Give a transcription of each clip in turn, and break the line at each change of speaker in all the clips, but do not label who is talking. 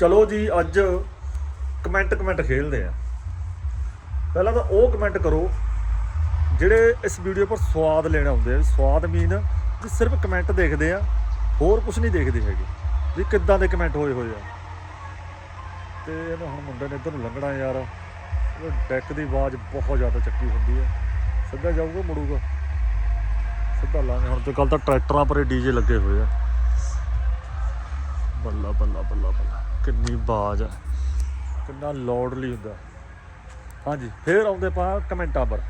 ਚਲੋ ਜੀ, ਅੱਜ ਕਮੈਂਟ ਕਮੈਂਟ ਖੇਲਦੇ ਆ। ਪਹਿਲਾਂ ਤਾਂ ਉਹ ਕਮੈਂਟ ਕਰੋ, ਜਿਹੜੇ ਇਸ ਵੀਡੀਓ ਪਰ ਸਵਾਦ ਲੈਣ ਆਉਂਦੇ ਆ। ਸਵਾਦ ਮੀਨ ਵੀ ਸਿਰਫ ਕਮੈਂਟ ਦੇਖਦੇ ਆ, ਹੋਰ ਕੁਝ ਨਹੀਂ ਦੇਖਦੇ ਹੈਗੇ। ਵੀ ਕਿੱਦਾਂ ਦੇ ਕਮੈਂਟ ਹੋਏ ਹੋਏ ਆ। ਤੇ ਇਹਨੂੰ ਹੁਣ ਮੁੰਡੇ ਨੇ ਇੱਧਰ ਨੂੰ ਲੰਘਣਾ ਯਾਰ। ਉਹ ਡੈਕ ਦੀ ਆਵਾਜ਼ ਬਹੁਤ ਜ਼ਿਆਦਾ ਚੱਕੀ ਹੁੰਦੀ ਹੈ ਸਿੱਧਾ ਜਾਊਗਾ, ਮੁੜੂਗਾ। ਸਿੱਧਾ ਲਾਂਗੇ। ਹੁਣ ਤੇ ਕੱਲ ਤਾਂ ਟਰੈਕਟਰਾਂ ਪਰੇ ਡੀਜੇ ਲੱਗੇ ਹੋਏ ਆ। ਬੱਲਾ ਬੱਲਾ ਬੱਲਾ ਬੱਲਾ। ਕਿੰਨੀ ਬਾਜ਼ ਆ। ਕਿੰਨਾ ਲਾਊਡਲੀ ਹੁੰਦਾ। ਹਾਂਜੀ, ਫੇਰ ਆਉਂਦੇ ਪਾ ਕਮੈਂਟਾਂ ਪਰ।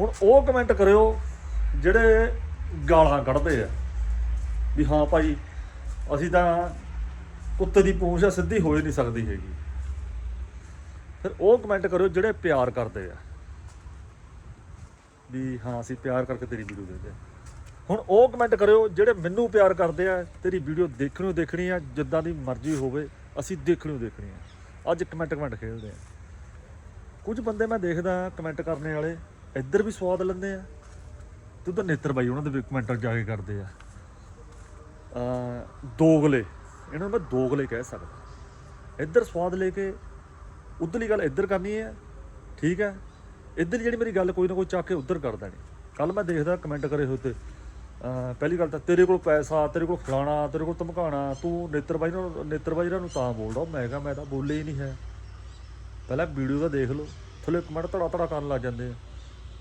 ਹੁਣ ਉਹ ਕਮੈਂਟ ਕਰਿਓ ਜਿਹੜੇ ਗਾਲਾਂ ਕੱਢਦੇ ਆ। ਵੀ ਹਾਂ ਭਾਈ, ਅਸੀਂ ਤਾਂ ਕੁੱਤੇ ਦੀ ਪੂੰਛ ਆ, ਸਿੱਧੀ ਹੋ ਹੀ ਨਹੀਂ ਸਕਦੀ ਹੈਗੀ। ਫਿਰ ਉਹ ਕਮੈਂਟ ਕਰਿਓ ਜਿਹੜੇ ਪਿਆਰ ਕਰਦੇ ਆ। ਵੀ ਹਾਂ, ਅਸੀਂ ਪਿਆਰ ਕਰਕੇ ਤੇਰੀ ਵੀਡੀਓ ਦੇਖਦੇ ਆ। ਹੁਣ ਉਹ ਕਮੈਂਟ ਕਰਿਓ ਜਿਹੜੇ ਮੈਨੂੰ ਪਿਆਰ ਕਰਦੇ ਆ, ਤੇਰੀ ਵੀਡੀਓ ਦੇਖਣੋਂ ਦੇਖਣੀ ਆ, ਜਿੱਦਾਂ ਦੀ ਮਰਜ਼ੀ ਹੋਵੇ, ਅਸੀਂ ਦੇਖਣੋਂ ਦੇਖਣੀ ਆ। ਅੱਜ ਕਮੈਂਟ ਕਮੈਂਟ ਖੇਡਦੇ ਆ। ਕੁਝ ਬੰਦੇ ਮੈਂ ਦੇਖਦਾ ਕਮੈਂਟ ਕਰਨੇ ਵਾਲੇ, ਇੱਧਰ ਵੀ ਸਵਾਦ ਲੈਂਦੇ ਆ। ਤੂੰ ਤਾਂ ਨੇਤਰ ਬਾਈ, ਉਹਨਾਂ ਦੇ ਵੀ ਕਮੈਂਟ ਜਾ ਕੇ ਕਰਦੇ ਆ। ਅ ਦੋਗਲੇ, ਇਹਨਾਂ ਨੂੰ ਮੈਂ ਦੋਗਲੇ ਕਹਿ ਸਕਦਾ। ਇੱਧਰ ਸਵਾਦ ਲੈ ਕੇ, ਉਧਰਲੀ ਗੱਲ ਇੱਧਰ ਕਰਨੀ ਹੈ ਠੀਕ ਹੈ ਇੱਧਰ ਜਿਹੜੀ ਮੇਰੀ ਗੱਲ ਕੋਈ ਨਾ ਕੋਈ ਚੱਕ ਕੇ ਉੱਧਰ ਕਰ ਦੇਣੀ। ਕੱਲ ਮੈਂ ਦੇਖਦਾ ਕਮੈਂਟ ਕਰੇ ਹੋਏ ਤੇ ਪਹਿਲੀ ਗੱਲ ਤਾਂ ਤੇਰੇ ਕੋਲ ਪੈਸਾ, ਤੇਰੇ ਕੋਲ ਫਲਾਣਾ, ਤੇਰੇ ਕੋਲ ਧਮਕਾਣਾ, ਤੂੰ ਨੇਤਰ ਬਾਈ ਨੂੰ, ਨੇਤਰ ਨੂੰ ਤਾਂ ਬੋਲਦਾ ਮੈਂ ਕਿਹਾ ਮੈਂ ਤਾਂ ਬੋਲੇ ਹੀ ਨਹੀਂ ਹੈ। ਪਹਿਲਾਂ ਵੀਡੀਓ ਤਾਂ ਦੇਖ ਲਓ, ਥੱਲੇ ਕਮੈਂਟ ਧੜਾ ਧੜਾ ਕਰਨ ਲੱਗ ਜਾਂਦੇ ਆ।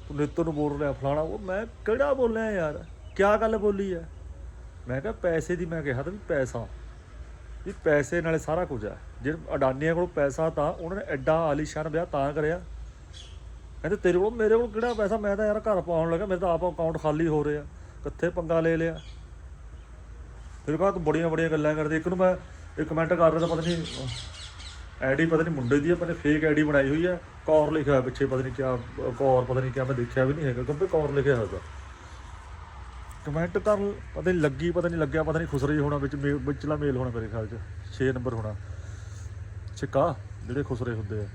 ਤੂੰ ਨੇਤਰ ਨੂੰ ਬੋਲ ਰਿਹਾ, ਫਲਾਣਾ, ਉਹ ਮੈਂ ਕਿਹੜਾ ਬੋਲਿਆ ਯਾਰ? ਕਿਆ ਗੱਲ ਬੋਲੀ ਹੈ? ਮੈਂ ਕਿਹਾ ਪੈਸੇ ਦੀ ਮੈਂ ਕਿਹਾ ਤਾਂ ਵੀ ਪੈਸਾ। ਵੀ ਪੈਸੇ ਨਾਲੇ ਸਾਰਾ ਕੁਝ ਹੈ। ਜੇ ਅਡਾਨੀਆਂ ਕੋਲ ਪੈਸਾ ਤਾਂ ਉਹਨਾਂ ਨੇ ਐਡਾ ਆਲੀਸ਼ਾਨ ਵਿਆਹ ਤਾਂ ਕਰਿਆ। ਕਹਿੰਦੇ ਤੇਰੇ ਕੋਲ, ਮੇਰੇ ਕੋਲ ਕਿਹੜਾ ਪੈਸਾ? ਮੈਂ ਤਾਂ ਯਾਰ ਘਰ ਪਾਉਣ ਲੱਗਾ ਮੇਰੇ ਤਾਂ ਆਪ ਅਕਾਊਂਟ ਖਾਲੀ ਹੋ ਰਿਹਾ। ਕਿੱਥੇ ਪੰਗਾ ਲੈ ਲਿਆ। ਫਿਰ ਕਹਾ ਤੂੰ ਬੜੀਆਂ ਬੜੀਆਂ ਗੱਲਾਂ ਕਰਦੇ। ਇੱਕ ਨੂੰ ਮੈਂ ਇੱਕ ਕਮੈਂਟ ਕਰ ਰਿਹਾ ਤਾਂ ਪਤਾ ਨਹੀਂ ਆਈਡੀ ਪਤਾ ਨਹੀਂ ਮੁੰਡੇ ਦੀ ਆ, ਪਤਾ ਫੇਕ ਆਈਡੀ ਬਣਾਈ ਹੋਈ ਆ। ਕੌਰ ਲਿਖਿਆ ਹੋਇਆ ਪਿੱਛੇ, ਪਤਾ ਨਹੀਂ ਕਿਆ, ਕੌਰ ਪਤਾ ਨਹੀਂ ਕਿਆ, ਮੈਂ ਦੇਖਿਆ ਵੀ ਨਹੀਂ ਹੈਗਾ। ਕਿਉਂਕਿ ਕੌਰ ਲਿਖਿਆ ਹੋਇਆ ਕਮੈਂਟ ਕਰਨ ਪਤਾ ਨਹੀਂ ਲੱਗੀ, ਪਤਾ ਨਹੀਂ ਲੱਗਿਆ, ਪਤਾ ਨਹੀਂ ਖੁਸਰੀ ਹੋਣਾ ਵਿੱਚ, ਮੇ- ਵਿਚਲਾ ਮੇਲ ਹੋਣਾ ਮੇਰੇ ਖਿਆਲ 'ਚ। 6 ਨੰਬਰ ਹੋਣਾ। ਛਿਕਾ, ਜਿਹੜੇ ਖੁਸਰੇ ਹੁੰਦੇ ਆ।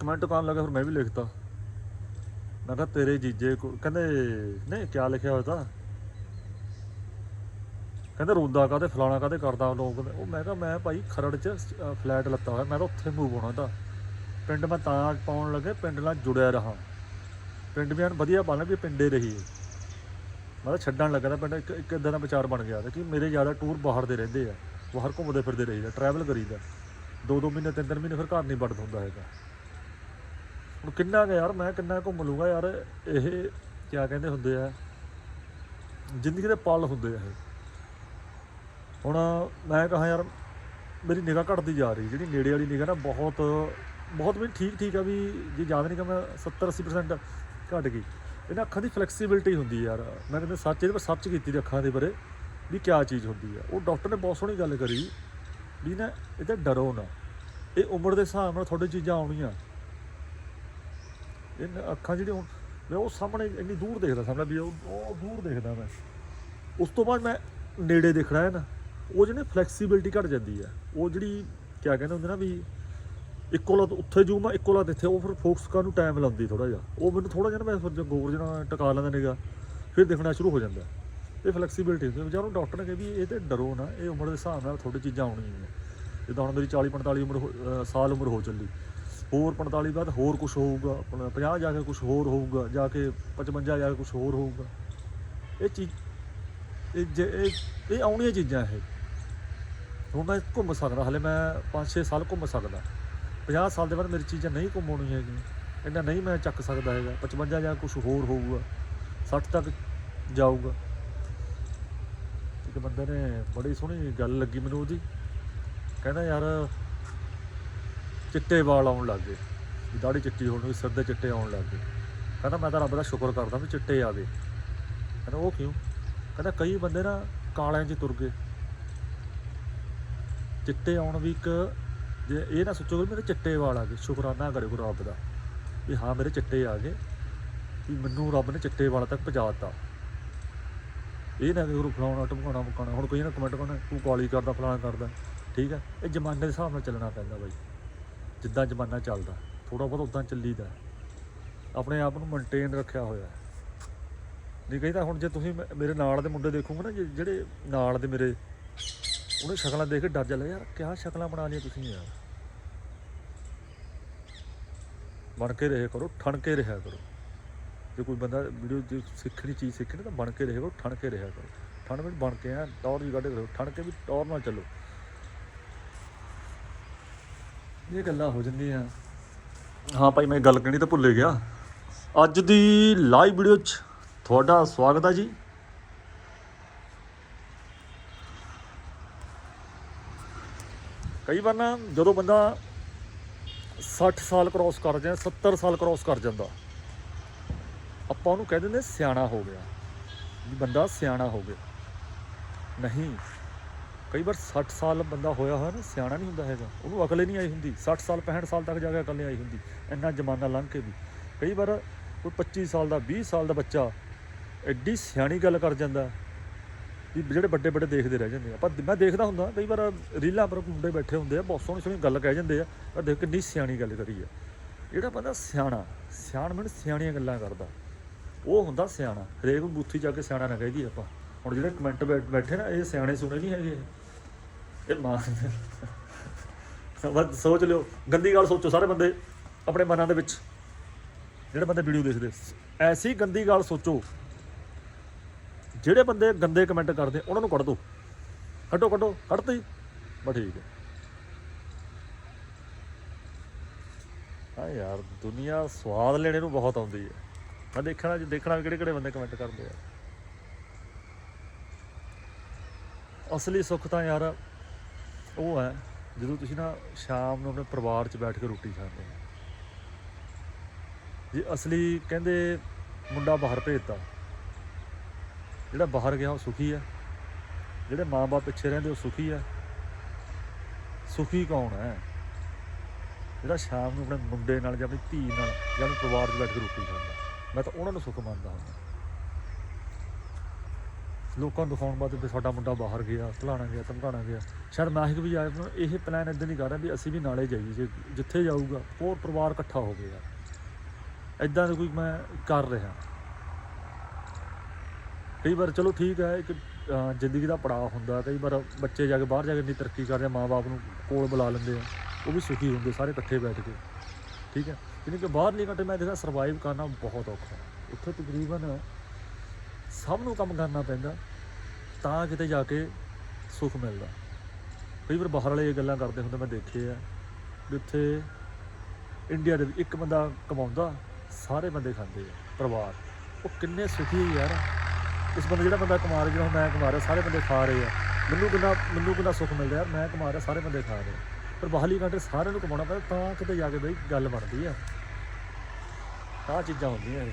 ਕਮੈਂਟ ਕਰਨ ਲੱਗਾ, ਫਿਰ ਮੈਂ ਵੀ ਲਿਖਤਾ। ਮੈਂ ਕਿਹਾ ਤੇਰੇ ਜੀਜੇ ਕੋਲ ਕਹਿੰਦੇ ਨਹੀਂ, ਕਿਆ ਲਿਖਿਆ ਹੋਇਆ ਤਾਂ? ਕਹਿੰਦੇ ਰੋਂਦਾ ਕਾਤੇ ਫਲਾਣਾ ਕਾਤੇ ਕਰਦਾ ਲੋਕ? ਉਹ ਮੈਂ ਕਿਹਾ, ਮੈਂ ਭਾਈ ਖਰੜ 'ਚ ਫਲੈਟ ਲੱਤਾ ਹੋਇਆ, ਮੈਂ ਤਾਂ ਉੱਥੇ ਮੂਵ ਹੋਣਾ ਤਾਂ। ਪਿੰਡ ਮੈਂ ਤਾਂ ਪਾਉਣ ਲੱਗੇ, ਪਿੰਡ ਨਾਲ ਜੁੜਿਆ ਰਹਾ। ਪਿੰਡ ਵੀ ਐਨ ਵਧੀਆ ਬਣ ਵੀ ਪਿੰਡੇ ਰਹੀ ਮੈਂ ਤਾਂ ਛੱਡਣ ਲੱਗਾ ਤਾਂ ਪਿੰਡ, ਇੱਕ ਇੱਕ ਇਦਾਂ ਦਾ ਵਿਚਾਰ ਬਣ ਗਿਆ ਕਿ ਮੇਰੇ ਜ਼ਿਆਦਾ ਟੂਰ ਬਾਹਰ ਦੇ ਰਹਿੰਦੇ ਆ। ਬਾਹਰ ਘੁੰਮਦੇ ਫਿਰਦੇ ਰਹੀਦਾ ਟਰੈਵਲ ਕਰੀਦਾ। ਦੋ ਦੋ ਮਹੀਨੇ ਤਿੰਨ ਤਿੰਨ ਮਹੀਨੇ ਫਿਰ ਘਰ ਨਹੀਂ ਵੜਦਾ ਹੁੰਦਾ ਹੈਗਾ। ਹੁਣ ਕਿੰਨਾ ਕੁ ਯਾਰ, ਮੈਂ ਕਿੰਨਾ ਘੁੰਮ ਲੂੰਗਾ ਯਾਰ, ਇਹ ਕਿਆ ਕਹਿੰਦੇ ਹੁੰਦੇ ਆ, ਜ਼ਿੰਦਗੀ ਦੇ ਪਲ ਹੁੰਦੇ ਆ ਇਹ। ਹੁਣ ਮੈਂ ਕਹਾਂ ਯਾਰ, ਮੇਰੀ ਨਿਗਾਹ ਘਟਦੀ ਜਾ ਰਹੀ, ਜਿਹੜੀ ਨੇੜੇ ਵਾਲੀ ਨਿਗਾਹ ਨਾ ਬਹੁਤ ਬਹੁਤ ਵੀ ਠੀਕ ਠੀਕ ਆ ਵੀ ਜੇ ਜ਼ਿਆਦਾ ਨਹੀਂ ਕਿ ਮੈਂ 70 80% ਘਟ ਗਈ। ਇਹਨਾਂ ਅੱਖਾਂ ਦੀ ਫਲੈਕਸੀਬਿਲਟੀ ਹੁੰਦੀ ਯਾਰ। ਮੈਂ ਕਹਿੰਦਾ ਸੱਚ, ਇਹਦੇ ਪਰ ਸਰਚ ਕੀਤੀ ਦੀ ਅੱਖਾਂ ਦੇ ਬਾਰੇ ਵੀ ਕਿਆ ਚੀਜ਼ ਹੁੰਦੀ ਆ। ਉਹ ਡਾਕਟਰ ਨੇ ਬਹੁਤ ਸੋਹਣੀ ਗੱਲ ਕਰੀ ਵੀ ਨਾ, ਇਹਦਾ ਡਰੋ ਨਾ। ਇਹ ਉਮਰ ਦੇ ਹਿਸਾਬ ਨਾਲ ਤੁਹਾਡੇ ਚੀਜ਼ਾਂ ਆਉਣੀਆਂ। ਇਹ ਅੱਖਾਂ ਜਿਹੜੀਆਂ ਹੁਣ ਮੈਂ ਉਹ ਸਾਹਮਣੇ ਇੰਨੀ ਦੂਰ ਦੇਖਦਾ ਸਾਹਮਣੇ ਵੀ ਉਹ ਉਹ ਦੂਰ ਦੇਖਦਾ ਮੈਂ। ਉਸ ਤੋਂ ਬਾਅਦ ਮੈਂ ਨੇੜੇ ਦੇਖਣਾ ਹੈ ਨਾ, ਉਹ ਜਿਹੜੀ ਫਲੈਕਸੀਬਿਲਟੀ ਘਟ ਜਾਂਦੀ ਹੈ। ਉਹ ਜਿਹੜੀ ਕਿਆ ਕਹਿੰਦੇ ਹੁੰਦੇ ਨਾ ਵੀ ਇੱਕੋ ਲੱਤ ਉੱਥੇ ਜੂਮ ਆ ਇੱਕੋ ਲੱਤ ਇੱਥੇ, ਉਹ ਫਿਰ ਫੋਕਸ ਕਰਨ ਨੂੰ ਟਾਈਮ ਲਾਉਂਦੀ ਥੋੜਾ ਜਿਹਾ। ਉਹ ਮੈਨੂੰ ਥੋੜਾ ਜਿਹਾ ਨਾ ਮੈਂ ਫਿਰ ਜੇ ਗੌਰ ਜਣਾ ਟਿਕਾ ਲੈਂਦਾ ਨਿਗਾ, ਫਿਰ ਦੇਖਣਾ ਸ਼ੁਰੂ ਹੋ ਜਾਂਦਾ। ਇਹ ਫਲੈਕਸੀਬਿਲਟੀ ਹੁੰਦੀ ਹੈ। ਵਿਚਾਰ ਨੂੰ ਡਾਕਟਰ ਨੇ ਕਿਹਾ ਵੀ ਇਹ ਤੇ ਡਰੋ ਨਾ, ਇਹ ਉਮਰ ਦੇ ਹਿਸਾਬ ਨਾਲ ਥੋੜੀ ਚੀਜ਼ਾਂ ਆਉਣੀਆਂ ਜਿੱਦਾਂ ਹੁਣ ਮੇਰੀ 40 45 ਉਮਰ ਹੋ- ਸਾਲ ਉਮਰ ਹੋ ਚੱਲੀ। ਹੋਰ 45 ਬਾਅਦ ਹੋਰ ਕੁਝ ਹੋਊਗਾ, ਆਪਣਾ 50 ਜਾ ਕੇ ਕੁਝ ਹੋਰ ਹੋਊਗਾ, ਜਾ ਕੇ 55 ਜਾ ਕੇ ਕੁਝ ਹੋਰ ਹੋਊਗਾ। ਇਹ ਚੀਜ਼ ਇਹ ਜੇ- ਇਹ ਇਹ ਆਉਣੀਆਂ ਚੀਜ਼ਾਂ ਇਹ। ਹੁਣ ਮੈਂ ਘੁੰਮ ਸਕਦਾ, ਹਲੇ ਮੈਂ 5-6 ਸਾਲ ਘੁੰਮ ਸਕਦਾ। 50 ਸਾਲ ਦੇ ਬਾਅਦ ਮੇਰੀ ਚੀਜ਼ਾਂ ਨਹੀਂ ਘੁੰਮਾਉਣੀਆਂ ਹੈਗੀਆਂ। ਇੰਨਾ ਨਹੀਂ ਮੈਂ ਚੱਕ ਸਕਦਾ ਹੈਗਾ 55 ਜਾਂ ਕੁਝ ਹੋਰ ਹੋਊਗਾ 60 ਤੱਕ ਜਾਊਗਾ। ਇੱਕ ਬੰਦੇ ਨੇ ਬੜੀ ਸੋਹਣੀ ਗੱਲ ਲੱਗੀ ਮੈਨੂੰ ਉਹਦੀ। ਕਹਿੰਦਾ, ਯਾਰ ਚਿੱਟੇ ਵਾਲ ਆਉਣ ਲੱਗ ਗਏ। ਵੀ ਦਾੜੀ ਚਿੱਟੀ ਹੋਣ ਨੂੰ ਸਿਰ ਦੇ ਚਿੱਟੇ ਆਉਣ ਲੱਗ ਗਏ। ਕਹਿੰਦਾ ਮੈਂ ਤਾਂ ਰੱਬ ਦਾ ਸ਼ੁਕਰ ਕਰਦਾ ਵੀ ਚਿੱਟੇ ਆ ਗਏ। ਕਹਿੰਦਾ ਉਹ ਕਿਉਂ? ਕਹਿੰਦਾ ਕਈ ਬੰਦੇ ਨਾ ਕਾਲਿਆਂ 'ਚ ਤੁਰ ਗਏ। ਚਿੱਟੇ ਆਉਣ ਵੀ ਇੱਕ ਜੇ ਇਹ ਨਾ ਸੋਚੋ ਮੇਰੇ ਚਿੱਟੇ ਵਾਲ ਆ ਗਏ, ਸ਼ੁਕਰਾਨਾ ਕਰੇ ਗੁਰੂ ਰੱਬ ਦਾ ਵੀ ਹਾਂ ਮੇਰੇ ਚਿੱਟੇ ਆ ਗਏ, ਵੀ ਮੈਨੂੰ ਰੱਬ ਨੇ ਚਿੱਟੇ ਵਾਲ ਤੱਕ ਪਹੁੰਚਾ ਦਿੱਤਾ ਇਹ ਨਾ ਕਿ ਗੁਰੂ ਫਲਾਉਣਾ ਟਮਕਾਉਣਾ ਮੁਕਾਉਣਾ, ਹੁਣ ਕੋਈ ਨਾ ਕਮੈਂਟ ਕਰਨਾ, ਤੂੰ ਕਾਲੀ ਕਰਦਾ, ਫਲਾਣਾ ਕਰਦਾ। ਠੀਕ ਹੈ, ਇਹ ਜ਼ਮਾਨੇ ਦੇ ਹਿਸਾਬ ਨਾਲ ਚੱਲਣਾ ਪੈਂਦਾ ਬਾਈ। ਜਿੱਦਾਂ ਜ਼ਮਾਨਾ ਚੱਲਦਾ ਥੋੜਾ ਬਹੁਤ ਉਦਾਂ ਚੱਲੀਦਾ ਆਪਣੇ ਆਪ ਨੂੰ ਮੇਨਟੇਨ ਰੱਖਿਆ ਹੋਇਆ ਨਹੀਂ ਕਹਿੰਦਾ ਹੁਣ ਜੇ ਤੁਸੀਂ ਮ- ਮੇਰੇ ਨਾਲ ਦੇ ਮੁੰਡੇ ਦੇਖੋਗੇ ਨਾ, ਜੇ- ਜਿਹੜੇ ਨਾਲ ਦੇ ਮੇਰੇ, ਉਹਨੇ ਸ਼ਕਲਾਂ ਦੇਖ ਕੇ ਡਰ ਜਾ ਲਿਆ ਯਾਰ ਕਿਆ ਸ਼ਕਲਾਂ ਬਣਾ ਲਈਆਂ ਤੁਸੀਂ ਯਾਰ। ਬਣ ਕੇ ਰਹੇ ਕਰੋ, ਠਣ ਕੇ ਰਿਹਾ ਕਰੋ। ਜੇ ਕੋਈ ਬੰਦਾ ਵੀਡੀਓ ਜੇ ਸਿੱਖਣੀ ਚੀਜ਼ ਸਿੱਖਣੀ ਤਾਂ ਬਣ ਕੇ ਰਹੇ ਕਰੋ, ਠਣ ਕੇ ਰਿਹਾ ਕਰੋ। ਠਣ ਵਿੱਚ ਬਣ ਕੇ ਆ ਟੌਰ ਵੀ ਕੱਢ ਕਰੋ ਠਣ ਕੇ ਵੀ ਟੌਰ ਨਾਲ ਚੱਲੋ। ਇਹ ਗੱਲਾਂ ਹੋ ਜਾਂਦੀਆਂ। ਹਾਂ ਭਾਈ, ਮੈਂ ਗੱਲ ਕਹਿਣੀ ਤਾਂ ਭੁੱਲ ਗਿਆ। ਅੱਜ ਦੀ ਲਾਈਵ ਵੀਡੀਓ 'ਚ ਤੁਹਾਡਾ ਸਵਾਗਤ ਹੈ ਜੀ। ਕਈ ਵਾਰ ਨਾ ਜਦੋਂ ਬੰਦਾ 60 ਸਾਲ ਕ੍ਰਾਸ ਕਰ ਜਾਂਦਾ 70 ਸਾਲ ਕ੍ਰਾਸ ਕਰ ਜਾਂਦਾ, ਆਪਾਂ ਉਹਨੂੰ ਕਹਿ ਦਿੰਦੇ ਸਿਆਣਾ ਹੋ ਗਿਆ। ਵੀ ਬੰਦਾ ਸਿਆਣਾ ਹੋ ਗਿਆ। ਨਹੀਂ ਕਈ ਵਾਰ 60 ਸਾਲ ਬੰਦਾ ਹੋਇਆ ਹੋਇਆ ਨਾ, ਸਿਆਣਾ ਨਹੀਂ ਹੁੰਦਾ ਹੈਗਾ। ਉਹਨੂੰ ਅਕਲ ਹੀ ਨਹੀਂ ਆਈ ਹੁੰਦੀ। 60 ਸਾਲ 65 ਸਾਲ ਤੱਕ ਜਾ ਕੇ ਅਕਲ ਨਹੀਂ ਆਈ ਹੁੰਦੀ। ਇੰਨਾ ਜ਼ਮਾਨਾ ਲੰਘ ਕੇ ਵੀ। ਕਈ ਵਾਰ ਕੋਈ 25 ਸਾਲ ਦਾ 20 ਸਾਲ ਦਾ ਬੱਚਾ ਐਡੀ ਸਿਆਣੀ ਗੱਲ ਕਰ ਜਾਂਦਾ ਵੀ ਜਿਹੜੇ ਵੱਡੇ ਵੱਡੇ ਦੇਖਦੇ ਰਹਿ ਜਾਂਦੇ ਆ। ਪਰ ਮੈਂ ਦੇਖਦਾ ਹੁੰਦਾ, ਕਈ ਵਾਰ ਰੀਲਾਂ ਪਰ ਮੁੰਡੇ ਬੈਠੇ ਹੁੰਦੇ ਆ ਬਹੁਤ ਸੋਹਣੀ ਸੋਹਣੀ ਗੱਲ ਕਹਿ ਜਾਂਦੇ ਆ, ਪਰ ਦੇਖ ਕਿੰਨੀ ਸਿਆਣੀ ਗੱਲ ਕਰੀ ਆ। ਜਿਹੜਾ ਬੰਦਾ ਸਿਆਣਾ ਸਿਆਣ ਮੈਨੂੰ ਸਿਆਣੀਆਂ ਗੱਲਾਂ ਕਰਦਾ, ਉਹ ਹੁੰਦਾ ਸਿਆਣਾ। ਹਰੇਕ ਬੂਥੀ ਜਾ ਕੇ ਸਿਆਣਾ ਨਾ ਕਹਦੀ ਆਪਾਂ। ਹੁਣ ਜਿਹੜੇ ਕਮੈਂਟ ਬੈਠੇ ਨਾ, ਇਹ ਸਿਆਣੇ ਸੁਣੇ ਨਹੀਂ ਹੈਗੇ। ਇਹ। ਮਾਂ ਬਸ ਸੋਚ ਲਿਓ, ਗੰਦੀ ਗੱਲ ਸੋਚੋ ਸਾਰੇ ਬੰਦੇ, ਆਪਣੇ ਮਨਾਂ ਦੇ ਵਿੱਚ। ਜਿਹੜੇ ਬੰਦੇ ਵੀਡੀਓ ਦੇਖਦੇ, ਐਸੀ ਗੰਦੀ ਗੱਲ ਸੋਚੋ। ਜਿਹੜੇ ਬੰਦੇ ਗੰਦੇ ਕਮੈਂਟ ਕਰਦੇ, ਉਹਨਾਂ ਨੂੰ ਕੱਢ ਦਿਓ ਕੱਢੋ ਕੱਢੋ, ਕੱਢਤੀ, ਬਸ ਠੀਕ ਹੈ। ਹਾਂ ਯਾਰ, ਦੁਨੀਆ ਸਵਾਦ ਲੈਣੇ ਨੂੰ ਬਹੁਤ ਆਉਂਦੀ ਹੈ। ਮੈਂ ਦੇਖਣਾ ਜੀ ਦੇਖਣਾ ਵੀ ਕਿਹੜੇ ਕਿਹੜੇ ਬੰਦੇ ਕਮੈਂਟ ਕਰਦੇ ਆ। ਅਸਲੀ ਸੁੱਖ ਤਾਂ ਯਾਰ ਉਹ ਹੈ, ਜਦੋਂ ਤੁਸੀਂ ਨਾ ਸ਼ਾਮ ਨੂੰ ਆਪਣੇ ਪਰਿਵਾਰ 'ਚ ਬੈਠ ਕੇ ਰੋਟੀ ਖਾਂਦੇ ਹੋ। ਜੇ ਅਸਲੀ ਕਹਿੰਦੇ ਮੁੰਡਾ ਬਾਹਰ ਭੇਜਤਾ, ਜਿਹੜਾ ਬਾਹਰ ਗਿਆ ਉਹ ਸੁਖੀ ਆ ਜਿਹੜੇ ਮਾਂ-ਬਾਪ ਪਿੱਛੇ ਰਹਿੰਦੇ ਉਹ ਸੁਖੀ ਆ ਸੁਖੀ ਕੌਣ ਹੈ? ਜਿਹੜਾ ਸ਼ਾਮ ਨੂੰ ਆਪਣੇ ਮੁੰਡੇ ਨਾਲ ਜਾਂ ਆਪਣੀ ਧੀ ਨਾਲ ਜਾਂ ਆਪਣੇ ਪਰਿਵਾਰ 'ਚ ਬੈਠ ਕੇ ਰੋਟੀ ਖਾਂਦਾ, ਮੈਂ ਤਾਂ ਉਹਨਾਂ ਨੂੰ ਸੁੱਖ ਮੰਨਦਾ ਹਾਂ। ਲੋਕਾਂ ਨੂੰ ਦਿਖਾਉਣ ਬਾਅਦ ਵੀ ਸਾਡਾ ਮੁੰਡਾ ਬਾਹਰ ਗਿਆ ਭਲਾਣਾ ਗਿਆ ਧਮਕਾਣਾ ਗਿਆ। ਸ਼ਾਇਦ ਮਾਹਿਕ ਵੀ ਆਏ ਇਹ ਪਲਾਨ ਇਦਾਂ ਨਹੀਂ ਕਰ ਰਿਹਾ ਵੀ ਅਸੀਂ ਵੀ ਨਾਲੇ ਜਾਈਏ, ਜੇ ਜਿੱਥੇ ਜਾਊਗਾ, ਹੋਰ ਪਰਿਵਾਰ ਇਕੱਠਾ ਹੋ ਗਿਆ। ਇਦਾਂ ਦਾ ਕੋਈ ਮੈਂ ਕਰ ਰਿਹਾ। ਕਈ ਵਾਰ ਚਲੋ ਠੀਕ ਹੈ, ਇੱਕ ਜ਼ਿੰਦਗੀ ਦਾ ਪੜਾਅ ਹੁੰਦਾ, ਕਈ ਵਾਰ ਬੱਚੇ ਜਾ ਕੇ ਬਾਹਰ ਜਾ ਕੇ ਇੰਨੀ ਤਰੱਕੀ ਕਰਦੇ ਆ ਮਾਪੇ ਨੂੰ ਕੋਲ ਬੁਲਾ ਲੈਂਦੇ ਆ, ਉਹ ਵੀ ਸੁਖੀ ਹੁੰਦੇ, ਸਾਰੇ ਇਕੱਠੇ ਬੈਠ ਕੇ। ਠੀਕ ਹੈ? ਯਾਨੀ ਕਿ ਬਾਹਰਲੇ ਕੰਟਰੀ ਮੈਂ ਦੇਖਦਾ ਸਰਵਾਈਵ ਕਰਨਾ ਬਹੁਤ ਔਖਾ। ਉੱਥੇ ਤਕਰੀਬਨ ਸਭ ਨੂੰ ਕੰਮ ਕਰਨਾ ਪੈਂਦਾ, ਤਾਂ ਕਿਤੇ ਜਾ ਕੇ ਸੁੱਖ ਮਿਲਦਾ। ਕਈ ਵਾਰ ਬਾਹਰ ਵਾਲੇ ਇਹ ਗੱਲਾਂ ਕਰਦੇ ਹੁੰਦੇ, ਮੈਂ ਦੇਖੇ ਆ, ਵੀ ਉੱਥੇ ਇੰਡੀਆ ਦੇ ਇੱਕ ਬੰਦਾ ਕਮਾਉਂਦਾ, ਸਾਰੇ ਬੰਦੇ ਖਾਂਦੇ ਆ, ਪਰਿਵਾਰ। ਉਹ ਕਿੰਨੇ ਸੁਖੀ ਯਾਰ। ਇਸ ਬੰਦੇ, ਜਿਹੜਾ ਬੰਦਾ ਕਮਾ ਰਿਹਾ, ਜਿਹੜਾ ਮੈਂ ਕਮਾ ਰਿਹਾ, ਸਾਰੇ ਬੰਦੇ ਖਾ ਰਹੇ ਆ। ਮੈਨੂੰ ਕਿੰਨਾ ਮੈਨੂੰ ਕਿੰਨਾ ਸੁੱਖ ਮਿਲਦਾ ਯਾਰ, ਮੈਂ ਕਮਾ ਰਿਹਾ, ਸਾਰੇ ਬੰਦੇ ਖਾ ਰਹੇ ਪਰ ਬਾਹਰਲੀ ਕੰਟਰੀ ਸਾਰਿਆਂ ਨੂੰ ਕਮਾਉਣਾ ਪੈਂਦਾ, ਤਾਂ ਕਿਤੇ ਜਾ ਕੇ ਬਈ ਗੱਲ ਬਣਦੀ ਆ। ਆਹ ਚੀਜ਼ਾਂ ਹੁੰਦੀਆਂ ਨੇ।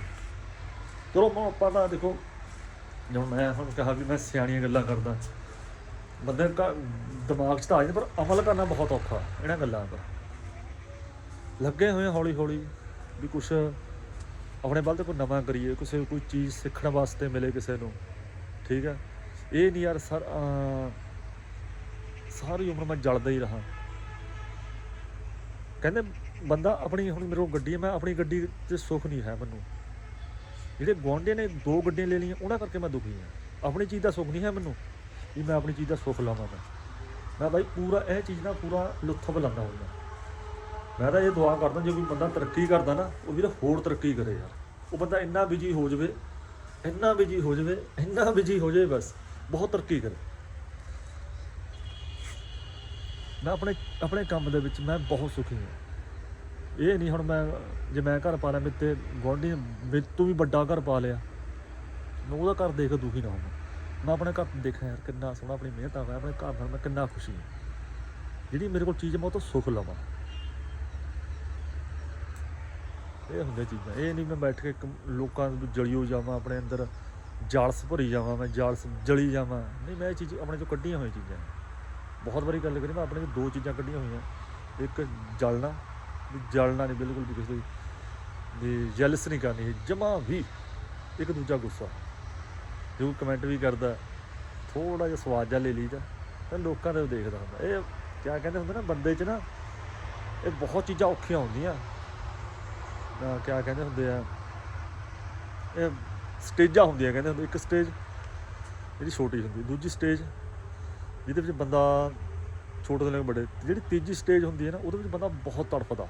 ਚਲੋ, ਆਪਾਂ ਤਾਂ ਦੇਖੋ ਜਦੋਂ ਮੈਂ ਹੁਣ ਕਹਾ ਵੀ ਮੈਂ ਸਿਆਣੀਆਂ ਗੱਲਾਂ ਕਰਦਾ, ਬੰਦੇ ਦਾ ਦਿਮਾਗ 'ਚ ਤਾਂ ਆ ਜਾਂਦਾ, ਪਰ ਅਮਲ ਕਰਨਾ ਬਹੁਤ ਔਖਾ, ਇਹਨਾਂ ਗੱਲਾਂ ਦਾ। ਲੱਗੇ ਹੋਏ ਹੌਲੀ ਹੌਲੀ ਵੀ ਕੁਛ ਆਪਣੇ ਵੱਲ ਤੇ ਕੋਈ ਨਵਾਂ ਕਰੀਏ, ਕਿਸੇ ਕੋਈ ਚੀਜ਼ ਸਿੱਖਣ ਵਾਸਤੇ ਮਿਲੇ ਕਿਸੇ ਨੂੰ, ਠੀਕ ਹੈ ਇਹ ਨਹੀਂ ਯਾਰ ਸਰ ਸਾਰੀ ਉਮਰ ਮੈਂ ਜਲਦਾ ਹੀ ਰਹਾ। ਕਹਿੰਦੇ ਬੰਦਾ ਆਪਣੀ, ਹੁਣ ਮੇਰੇ ਕੋਲ ਗੱਡੀ ਹੈ, ਮੈਂ ਆਪਣੀ ਗੱਡੀ 'ਚ ਸੁੱਖ ਨਹੀਂ ਹੈ ਮੈਨੂੰ। ਜਿਹੜੇ ਗੁਆਂਢੀਆਂ ਨੇ ਦੋ ਗੱਡੀਆਂ ਲੈ ਲਈਆਂ, ਉਹਨਾਂ ਕਰਕੇ ਮੈਂ ਦੁਖੀ ਹਾਂ। ਆਪਣੀ ਚੀਜ਼ ਦਾ ਸੁੱਖ ਨਹੀਂ ਹੈ ਮੈਨੂੰ, ਵੀ ਮੈਂ ਆਪਣੀ ਚੀਜ਼ ਦਾ ਸੁੱਖ ਲਾਵਾਂ ਮੈਂ। ਮੈਂ ਬਾਈ ਪੂਰਾ ਇਹ ਚੀਜ਼ ਦਾ ਪੂਰਾ ਲੁਤਫ ਲੈਂਦਾ ਹੁੰਦਾ ਮੈਂ ਤਾਂ ਇਹ ਦੁਆ ਕਰਦਾ, ਜੇ ਕੋਈ ਬੰਦਾ ਤਰੱਕੀ ਕਰਦਾ ਨਾ, ਉਹ ਵੀਰ ਹੋਰ ਤਰੱਕੀ ਕਰੇ ਯਾਰ। ਉਹ ਬੰਦਾ ਇੰਨਾ ਬਿਜ਼ੀ ਹੋ ਜਾਵੇ, ਇੰਨਾ ਬਿਜ਼ੀ ਹੋ ਜਾਵੇ, ਇੰਨਾ ਬਿਜ਼ੀ ਹੋ ਜਾਵੇ ਬਸ, ਬਹੁਤ ਤਰੱਕੀ ਕਰੇ। ਮੈਂ ਆਪਣੇ ਆਪਣੇ ਕੰਮ ਦੇ ਵਿੱਚ ਮੈਂ ਬਹੁਤ ਸੁਖੀ ਹਾਂ। ਇਹ ਨਹੀਂ ਹੁਣ ਮੈਂ, ਜੇ ਮੈਂ ਘਰ ਪਾ ਲਿਆ, ਮੇਰੇ ਤੇ ਗੁਆਂਢੀ ਮੇਰੇ ਤੋਂ ਵੀ ਵੱਡਾ ਘਰ ਪਾ ਲਿਆ। ਮੈਂ ਉਹਦਾ ਘਰ ਦੇਖ ਕੇ ਦੁਖੀ ਨਾ ਹੋਵਾਂ। ਮੈਂ ਆਪਣੇ ਘਰ ਦੇਖਾਂ ਯਾਰ ਕਿੰਨਾ ਸੋਹਣਾ ਆਪਣੀ ਮਿਹਨਤ ਆ ਮੈਂ ਆਪਣੇ ਘਰ ਨਾਲ ਮੈਂ ਕਿੰਨਾ ਖੁਸ਼ੀ ਹਾਂ ਜਿਹੜੀ ਮੇਰੇ ਕੋਲ ਚੀਜ਼ ਹੈ ਮੈਂ ਉਹ ਤੋਂ ਸੁੱਖ ਲਵਾਂ। ਇਹ ਹੁੰਦੇ ਚੀਜ਼ਾਂ। ਇਹ ਨਹੀਂ ਮੈਂ ਬੈਠ ਕੇ ਇੱਕ ਲੋਕਾਂ ਨੂੰ ਜਲਿਓ ਜਾਵਾਂ, ਆਪਣੇ ਅੰਦਰ ਜਾਲਸ ਭਰੀ ਜਾਵਾਂ, ਮੈਂ ਜਾਲਸ ਜਲੀ ਜਾਵਾਂ। ਨਹੀਂ, ਮੈਂ ਇਹ ਚੀਜ਼ ਆਪਣੇ ਚੋਂ ਕੱਢੀਆਂ ਹੋਈਆਂ ਚੀਜ਼ਾਂ ਬਹੁਤ ਵਾਰੀ ਗੱਲ ਕਰੀ, ਮੈਂ ਆਪਣੇ ਚੋਂ ਦੋ ਚੀਜ਼ਾਂ ਕੱਢੀਆਂ ਹੋਈਆਂ। ਇੱਕ ਜਲਣਾ ਵੀ ਜਲਣਾ ਨਹੀਂ, ਬਿਲਕੁਲ ਵੀ ਕਿਸੇ ਦੀ ਵੀ ਜੈਲਸ ਨਹੀਂ ਕਰਨੀ ਜਮਾ ਵੀ ਇੱਕ ਦੂਜਾ ਗੁੱਸਾ। ਜੋ ਕਮੈਂਟ ਵੀ ਕਰਦਾ ਥੋੜਾ ਜਿਹਾ ਸਵਾਦ ਜਿਹਾ ਲੈ ਲਈਦਾ, ਤਾਂ ਲੋਕਾਂ ਦੇ ਦੇਖਦਾ ਹੁੰਦਾ। ਇਹ ਕਿਆ ਕਹਿੰਦੇ ਹੁੰਦੇ ਨਾ, ਬੰਦੇ 'ਚ ਨਾ ਇਹ ਬਹੁਤ ਚੀਜ਼ਾਂ ਔਖੀਆਂ ਹੁੰਦੀਆਂ। ਅਹ ਕਿਆ ਕਹਿੰਦੇ ਹੁੰਦੇ ਆ, ਇਹ ਸਟੇਜਾਂ ਹੁੰਦੀਆਂ ਕਹਿੰਦੇ ਹੁੰਦੇ, ਇੱਕ ਸਟੇਜ ਜਿਹੜੀ ਛੋਟੀ ਹੁੰਦੀ, ਦੂਜੀ ਸਟੇਜ ਜਿਹਦੇ ਵਿੱਚ ਬੰਦਾ ਛੋਟੇ ਤੋਂ ਲੈ ਕੇ ਵੱਡੇ, ਜਿਹੜੀ ਤੀਜੀ ਸਟੇਜ ਹੁੰਦੀ ਹੈ ਨਾ, ਉਹਦੇ ਵਿੱਚ ਬੰਦਾ ਬਹੁਤ ਤੜਫਦਾ।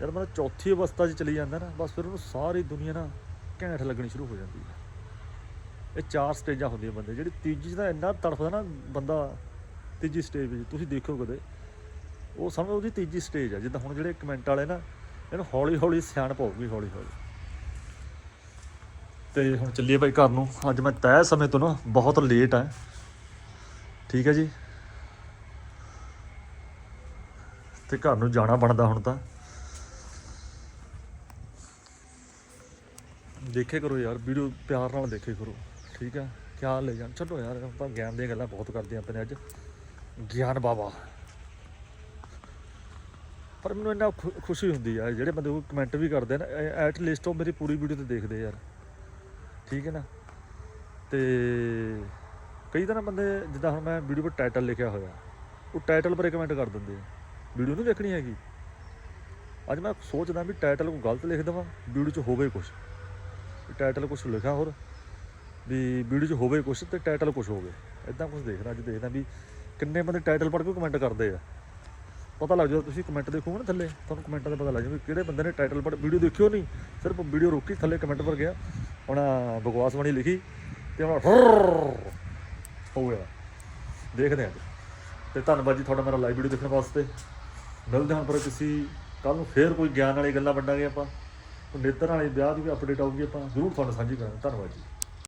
ਜਦ ਬੰਦਾ ਚੌਥੀ ਅਵਸਥਾ 'ਚ ਚਲੀ ਜਾਂਦਾ ਨਾ, ਬਸ ਫਿਰ ਉਹਨੂੰ ਸਾਰੀ ਦੁਨੀਆ ਨਾ ਘੈਂਠ ਲੱਗਣੀ ਸ਼ੁਰੂ ਹੋ ਜਾਂਦੀ ਹੈ। ਇਹ ਚਾਰ ਸਟੇਜਾਂ ਹੁੰਦੀਆਂ ਬੰਦੇ, ਜਿਹੜੀ ਤੀਜੀ 'ਚ ਤਾਂ ਇੰਨਾ ਤੜਫਦਾ ਨਾ ਬੰਦਾ ਤੀਜੀ ਸਟੇਜ ਵਿੱਚ, ਤੁਸੀਂ ਦੇਖੋ ਕਦੇ, ਉਹ ਸਮਝੋ ਉਹਦੀ ਤੀਜੀ ਸਟੇਜ ਆ, ਜਿੱਦਾਂ ਹੁਣ ਜਿਹੜੇ ਕਮੈਂਟ ਵਾਲੇ ਨਾ, ਇਹਨੂੰ ਹੌਲੀ ਹੌਲੀ ਸਿਆਣ ਹੋਊਗੀ ਹੌਲੀ ਹੌਲੀ ਤੇ ਹੁਣ ਚੱਲੀਏ ਭਾਈ ਘਰ ਨੂੰ, ਅੱਜ ਮੈਂ ਤੈਅ ਸਮੇਂ ਤੋਂ ਨਾ ਬਹੁਤ ਲੇਟ ਆ। ਠੀਕ ਹੈ ਜੀ? ਤੇ ਘਰ ਨੂੰ ਜਾਣਾ ਬਣਦਾ ਹੁਣ ਤਾਂ। ਦੇਖੇ ਕਰੋ ਯਾਰ, ਵੀਡੀਓ ਪਿਆਰ ਨਾਲ ਦੇਖੇ ਕਰੋ, ਠੀਕ ਹੈ? ਕਿਆ ਲੈ ਜਾਣ ਚਲੋ ਯਾਰ, ਆਪਾਂ ਗਿਆਨ ਦੀਆਂ ਗੱਲਾਂ ਬਹੁਤ ਕਰਦੇ ਆਪਾਂ ਨੇ ਅੱਜ। ਗਿਆਨ ਬਾਬਾ। ਪਰ ਮੈਨੂੰ ਇੰਨਾ ਖੁ- ਖੁਸ਼ੀ ਹੁੰਦੀ ਆ, ਜਿਹੜੇ ਬੰਦੇ ਉਹ ਕਮੈਂਟ ਵੀ ਕਰਦੇ ਨੇ ਐਟ ਲੀਸਟ ਉਹ ਮੇਰੀ ਪੂਰੀ ਵੀਡੀਓ ਤੇ ਦੇਖਦੇ ਯਾਰ। ਠੀਕ ਹੈ ਨਾ? ਤੇ ਕਈ ਤਾਂ ਨਾ ਬੰਦੇ, ਜਿੱਦਾਂ ਹੁਣ ਮੈਂ ਵੀਡੀਓ 'ਤੇ ਟਾਈਟਲ ਲਿਖਿਆ ਹੋਇਆ, ਉਹ ਟਾਈਟਲ ਪਰ ਕਮੈਂਟ ਕਰ ਦਿੰਦੇ ਆ। ਵੀਡੀਓ ਨਹੀਂ ਦੇਖਣੀ ਹੈਗੀ। ਅੱਜ ਮੈਂ ਸੋਚਦਾ ਵੀ ਟਾਈਟਲ ਕੋਈ ਗਲਤ ਲਿਖ ਦੇਵਾਂ, ਵੀਡੀਓ 'ਚ ਹੋਵੇ ਕੁਝ ਟਾਈਟਲ ਕੁਝ ਲਿਖਿਆ ਹੋਰ, ਵੀ ਵੀਡੀਓ 'ਚ ਹੋਵੇ ਕੁਝ ਤੇ ਟਾਈਟਲ ਕੁਝ ਹੋਵੇ। ਇਦਾਂ ਕੁਝ ਦੇਖਦਾ, ਅੱਜ ਦੇਖਦਾ ਵੀ ਕਿੰਨੇ ਬੰਦੇ ਟਾਈਟਲ ਪੜ੍ਹ ਕੇ ਕਮੈਂਟ ਕਰਦੇ ਆ। ਪਤਾ ਲੱਗ ਜਾਊ, ਤੁਸੀਂ ਕਮੈਂਟ ਦੇਖੋਗੇ ਨਾ ਥੱਲੇ, ਤੁਹਾਨੂੰ ਕਮੈਂਟਾਂ ਦਾ ਪਤਾ ਲੱਗ ਜਾਊ ਵੀ ਕਿਹੜੇ ਬੰਦੇ ਨੇ ਟਾਈਟਲ ਪੜ੍ਹ, ਵੀਡੀਓ ਦੇਖਿਓ ਨਹੀਂ, ਸਿਰਫ ਵੀਡੀਓ ਰੋਕੀ, ਥੱਲੇ ਕਮੈਂਟ ਪਰ ਗਿਆ। ਹੁਣ ਬਕਵਾਸ ਬਣੀ ਲਿਖੀ ਤੇ ਹੁਣ ਹੋ ਗਿਆ। ਦੇਖਦੇ ਹਾਂ ਅੱਜ। ਤੇ ਧੰਨਵਾਦ ਜੀ ਤੁਹਾਡਾ ਮੇਰਾ ਲਾਈਵ ਵੀਡੀਓ ਦੇਖਣ ਵਾਸਤੇ। ਮਿਲਦੇ ਹਾਂ ਪਰ ਕਿਸੇ ਕੱਲ ਨੂੰ ਫੇਰ ਕੋਈ ਗਿਆਨ ਵਾਲੀ ਗੱਲਾਂ ਵੰਡਾਂਗੇ ਆਪਾਂ। ਨੇਤਰ ਵਾਲੇ ਵਿਆਹ ਦੀ ਵੀ ਅਪਡੇਟ ਆਊਗੀ ਆਪਾਂ ਜ਼ਰੂਰ ਤੁਹਾਨੂੰ ਸਾਂਝੀ ਕਰਾਂਗੇ। ਧੰਨਵਾਦ ਜੀ।